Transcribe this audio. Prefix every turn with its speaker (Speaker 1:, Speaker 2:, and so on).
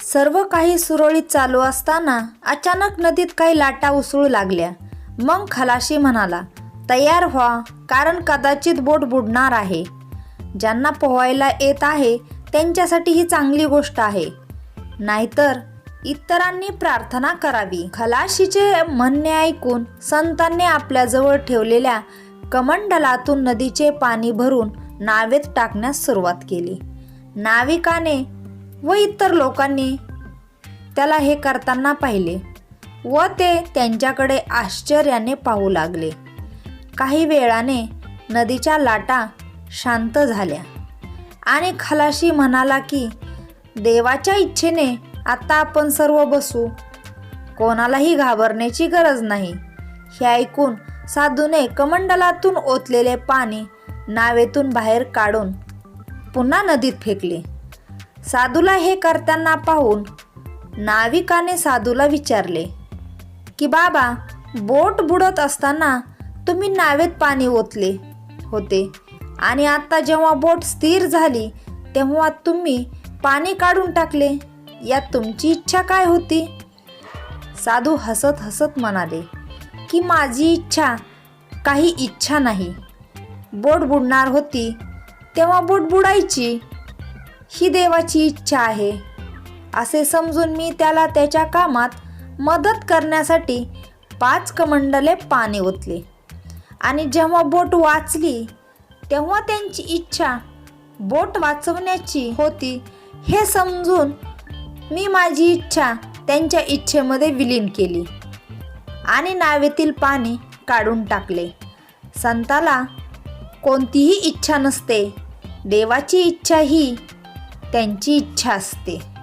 Speaker 1: सर्व काही सुरळीत चालू असताना अचानक नदीत काही लाटा उसळू लागल्या. मग खलाशी म्हणाला तयार व्हा कारण कदाचित बोट बुडणार आहे. ज्यांना पोहायला येत आहे त्यांच्यासाठी ही चांगली गोष्ट आहे. नाहीतर इतरांनी प्रार्थना करावी. खलाशीचे म्हणणे ऐकून संतांनी आपल्याजवळ ठेवलेल्या कमंडलातून नदीचे पाणी भरून नावेत टाकण्यास सुरुवात केली. नाविकाने व इतर लोकांनी त्याला हे करताना पाहिले व ते त्यांच्याकडे आश्चर्याने पाहू लागले. काही वेळाने नदीच्या लाटा शांत झाल्या आणि खलाशी म्हणाला की देवाच्या इच्छेने आता आपण सर्व बसू. कोणालाही घाबरण्याची गरज नाही. हे ऐकून साधूने कमंडलातून ओतलेले पाणी नावेतून बाहेर काढून पुन्हा नदीत फेकले. साधूला हे करताना पाहून नाविकाने साधूला विचारले की बाबा बोट बुडत असताना तुम्ही नावेत पाणी ओतले होते आणि आता जेव्हा बोट स्थिर झाली तेव्हा तुम्ही पाणी काढून टाकले. यात तुमची इच्छा काय होती? साधू हसत हसत म्हणाले की माझी इच्छा काही इच्छा नाही. बोट बुडणार होती तेव्हा बोट बुडायची. ही देवाची इच्छा आहे. असे समजून मी त्याला त्याच्या कामात मदत करण्यासाठी पाच कमंडले पाणी ओतले. आणि जेव्हा बोट वाचली तेव्हा त्यांची इच्छा बोट वाचवण्याची होती हे समजून मी माझी इच्छा त्यांच्या इच्छेमध्ये विलीन केली आणि नावेतील पाणी काढून टाकले. संताला कोणतीही इच्छा नसते. देवाची इच्छा ही त्यांची इच्छा असते.